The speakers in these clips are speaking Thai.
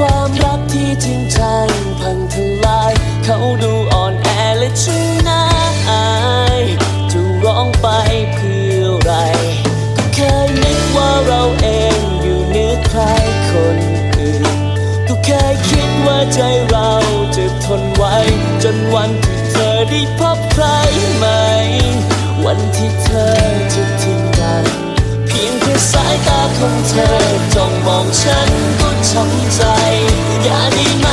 ความรักที่จริงจังพังทลาย เขาดูอ่อนแอและช่างน่าอายจะร้องไปเพื่ออะไร ก็เคยนึกว่าเราเองอยู่เหนือใครคนอื่น ก็เคยคิดว่าใจเราจะทนไหวจนวันที่เธอได้พบใครใหม่วันที่เธอจะทิ้งกัน เพียงแค่สายตาของเธอจ้องมองฉันก็ ช้ำใจอย่าได้ไหม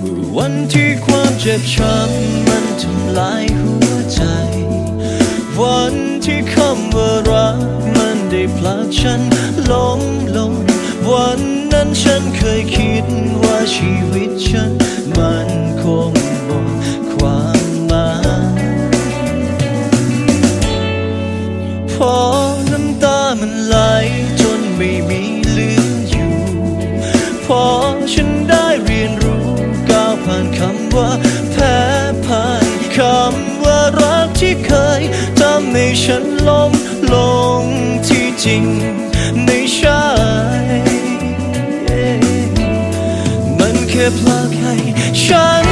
เมื่อวันที่ความเจ็บช้ำมันทำลายหัวใจ วันที่คำว่ารักมันได้ผลักฉันล้มลง วันนั้นฉันเคยคิดว่าชีวิตฉันมันคงหมดความหมายพอ พ่ายคำว่ารักที่เคยทำให้ฉันล้มลงที่จริงไม่ใช่ มันแค่พลากให้ฉัน